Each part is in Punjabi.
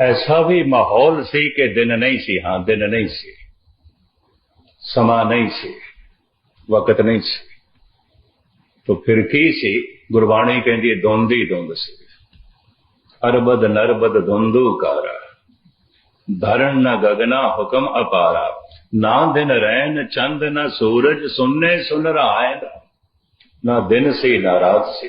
ਐਸਾ ਵੀ ਮਾਹੌਲ ਸੀ ਕਿ ਦਿਨ ਨਹੀਂ ਸੀ ਹਾਂ ਦਿਨ ਨਹੀਂ ਸੀ ਸਮਾਂ ਨਹੀਂ ਸੀ ਵਕਤ ਨਹੀਂ ਸੀ ਤਾਂ ਫਿਰ ਕੀ ਸੀ ਗੁਰਬਾਣੀ ਕਹਿੰਦੀ ਹੈ ਧੁੰਦ ਹੀ ਧੁੰਦ ਸੀ ਅਰਬਦ ਨਰਬਦ ਧੁੰਦੂ ਕਾਰਾ ਧਰਨ ਨ ਗਗਨਾ ਹੁਕਮ ਅਪਾਰਾ ਨਾ ਦਿਨ ਰਹਿਨ ਚੰਦ ਨ ਸੂਰਜ ਸੁਨਨੇ ਸੁਨ ਰਹਾਇ ਨਾ ਦਿਨ ਸੀ ਨਾ ਰਾਤ ਸੀ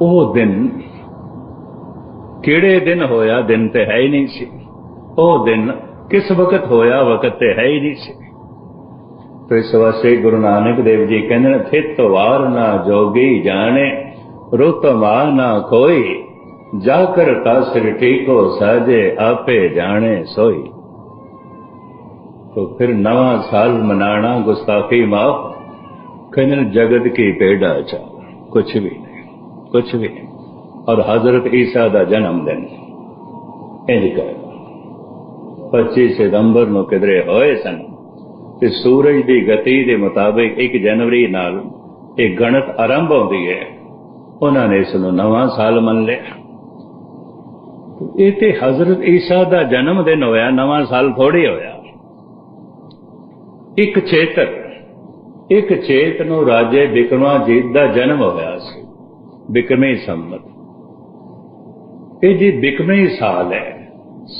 ਉਹ ਦਿਨ ਕਿਹੜੇ ਦਿਨ ਹੋਇਆ? ਦਿਨ ਤੇ ਹੈ ਹੀ ਨਹੀਂ ਸੀ। ਉਹ ਦਿਨ ਕਿਸ ਵਕਤ ਹੋਇਆ? ਵਕਤ ਤੇ ਹੈ ਹੀ ਨਹੀਂ ਸੀ। ਤੇ ਇਸ ਵਾਸਤੇ ਗੁਰੂ ਨਾਨਕ ਦੇਵ ਜੀ ਕਹਿੰਦੇ ਨੇ, ਥਿਤ ਵਾਰ ਨਾ ਜੋਗੀ ਜਾਣੇ, ਰੁੱਤ ਮਾ ਨਾ ਕੋਈ ਜਾ ਕਰ ਤਾ ਸ੍ਰਿਟੀ ਸਾਜੇ ਆਪੇ ਜਾਣੇ ਸੋਈ। ਤੋ ਫਿਰ ਨਵਾਂ ਸਾਲ ਮਨਾਣਾ, ਗੁਸਤਾਖੀ ਮਾਫ, ਕਹਿੰਦੇ ਜਗਤ ਕੀ ਪੇੜਾ ਚਾ ਕੁਛ ਵੀ ਕੁਛ ਵੀ। ਔਰ ਹਜ਼ਰਤ ਈਸਾ ਦਾ ਜਨਮ ਦਿਨ। ਇੰਜ ਕਰ 25 ਸਤੰਬਰ ਨੂੰ ਕਿਦਰੇ ਹੋਏ ਸਨ ਤੇ ਸੂਰਜ ਦੀ ਗਤੀ ਦੇ ਮੁਤਾਬਿਕ 1 ਜਨਵਰੀ ਨਾਲ ਇਹ ਗਣਤ ਆਰੰਭ ਹੁੰਦੀ ਹੈ। ਉਹਨਾਂ ਨੇ ਇਸ ਨੂੰ ਨਵਾਂ ਸਾਲ ਮੰਨ ਲਿਆ। ਇਹ ਤੇ ਹਜ਼ਰਤ ਈਸਾ ਦਾ ਜਨਮ ਦਿਨ ਹੋਇਆ, ਨਵਾਂ ਸਾਲ ਥੋੜੇ ਹੋਇਆ। ਇੱਕ ਚੇਤਰ ਇੱਕ ਚੇਤ ਨੂੰ ਰਾਜੇ ਬਿਕਰਮਾ ਜੀਤ ਦਾ ਜਨਮ ਹੋਇਆ ਸੀ। ਬਿਕਰਮੀ ਸੰਮਤ। ਇਹ ਜੀ ਬਿਕਮੇ ਸਾਲ ਹੈ।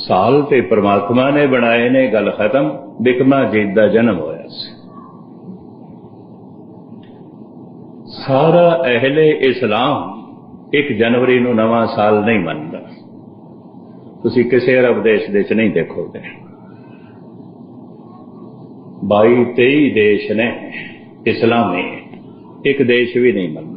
ਸਾਲ ਤੇ ਪ੍ਰਮਾਤਮਾ ਨੇ ਬਣਾਏ ਨੇ ਗੱਲ ਖਤਮ, ਬਿਕਮਾ ਜੀਤ ਦਾ ਜਨਮ ਹੋਇਆ ਸੀ। ਸਾਰਾ ਅਹਲੇ ਇਸਲਾਮ 1 ਜਨਵਰੀ ਨੂੰ ਨਵਾਂ ਸਾਲ ਨਹੀਂ ਮੰਨਦਾ। ਤੁਸੀਂ ਕਿਸੇ ਅਰਬ ਦੇਸ਼ ਦੇ ਚ ਨਹੀਂ ਦੇਖੋਗੇ। 22 23 ਦੇਸ਼ ਨੇ ਇਸਲਾਮੀ, ਇੱਕ ਦੇਸ਼ ਵੀ ਨਹੀਂ ਮੰਨਦਾ।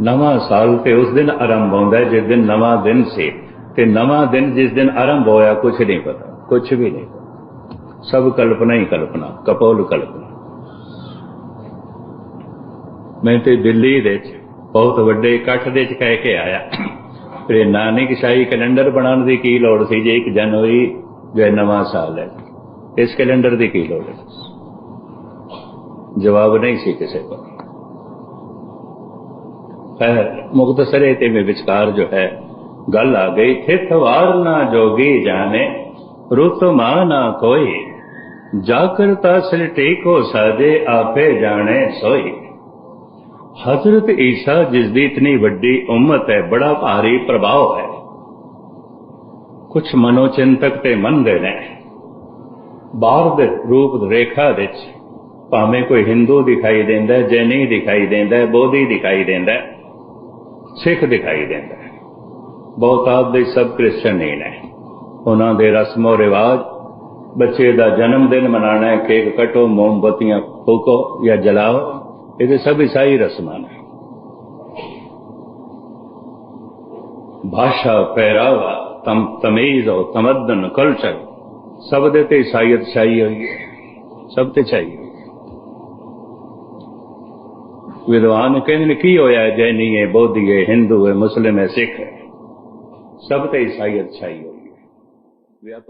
ਨਵਾਂ ਸਾਲ ਤੇ ਉਸ ਦਿਨ ਆਰੰਭ ਹੁੰਦਾ ਜਿਸ ਦਿਨ ਨਵਾਂ ਦਿਨ ਸੀ। ਤੇ ਨਵਾਂ ਦਿਨ ਜਿਸ ਦਿਨ ਆਰੰਭ ਹੋਇਆ ਕੁਝ ਨਹੀਂ ਪਤਾ ਕੁਝ ਵੀ ਨਹੀਂ ਸਭ ਕਲਪਨਾ ਹੀ ਕਲਪਨਾ, ਕਪੋਲ ਕਲਪਨਾ। ਮੈਂ ਤੇ ਦਿੱਲੀ ਦੇ ਵਿੱਚ ਬਹੁਤ ਵੱਡੇ ਇਕੱਠ ਦੇ ਵਿੱਚ ਕਹਿ ਕੇ ਆਇਆ। ਤੇ ਨਾਨਕ ਸ਼ਾਹੀ ਕੈਲੰਡਰ ਬਣਾਉਣ ਦੀ ਕੀ ਲੋੜ ਸੀ ਜੇ 1 ਜਨਵਰੀ ਜੋ ਨਵਾਂ ਸਾਲ ਹੈ? ਇਸ ਕੈਲੰਡਰ ਦੀ ਕੀ ਲੋੜ ਹੈ? ਜਵਾਬ ਨਹੀਂ ਸੀ ਕਿਸੇ ਕੋਲ। ਹੈ। ਮੁਖਤਸਰੇ ਤੇ ਮੇ ਵਿਚਕਾਰ ਜੋ ਹੈ, ਗੱਲ ਆ ਗਈ। ਥਿਤ ਵਾਰ ਨਾ ਜੋਗੀ ਜਾਣੇ, ਰੁਤ ਮਾ ਨਾ ਕੋਈ ਜਾ ਕਰ ਤਾਸਲ ਟੇਕੋ ਸਾਦੇ, ਆਪੇ ਜਾਣੇ ਸੋਈ ਹਜ਼ਰਤ ਈਸਾ ਜਿਸ ਦੀ ਇਤਨੀ ਵੱਡੀ ਉਮਤ ਹੈ, ਬੜਾ ਭਾਰੀ ਪ੍ਰਭਾਵ ਹੈ। ਕੁਝ ਮਨੋਚਿੰਤਕ ਤੇ ਮੰਨਦੇ ਨੇ। ਬਾਹਰ ਦੇ ਰੂਪ ਰੇਖਾ ਵਿੱਚ ਭਾਵੇਂ ਕੋਈ ਹਿੰਦੂ ਦਿਖਾਈ ਦਿੰਦਾ ਜੈਨੀ ਦਿਖਾਈ ਦਿੰਦਾ ਬੋਧੀ ਦਿਖਾਈ ਦਿੰਦਾ ਸਿੱਖ ਦਿਖਾਈ ਦਿੰਦਾ ਹੈ। ਬਹੁਤਾਤ ਦੇ ਸਭ ਕ੍ਰਿਸਚਨ ਹੀ ਨੇ। ਉਹਨਾਂ ਦੇ ਰਸਮੋ ਰਿਵਾਜ, ਬੱਚੇ ਦਾ ਜਨਮ ਦਿਨ ਮਨਾਣਾ ਹੈ, ਕੇਕ ਕਟੋ, ਮੋਮਬਤੀਆਂ ਫੂਕੋ ਜਾਂ ਜਲਾਓ ਇਹਦੇ ਸਭ ਈਸਾਈ ਰਸਮਾਂ ਨੇ। ਭਾਸ਼ਾ ਪਹਿਰਾਵਾ, ਤਮ, ਤਮੀਜ਼ ਔਰ ਤਮਦਨ, ਕਲਚਰ, ਸਭ ਦੇ ਤੇ ਈਸਾਈਅਤ ਛਾਈ ਹੋਈ ਹੈ। ਸਭ ਤੇ ਛਾਈ ਹੋਈ ਹੈ ਵਿਦਵਾਨ ਕਹਿੰਦੇ ਨੇ, ਕੀ ਹੋਇਆ ਜੈਨੀ ਹੈ ਬੋਧੀ ਹੈ, ਹਿੰਦੂ ਹੈ, ਮੁਸਲਿਮ ਹੈ, ਸਿੱਖ ਹੈ? ਸਭ ਤੇ ਈਸਾਈਅਤ ਛਾਈ ਹੋਈ ਹੈ।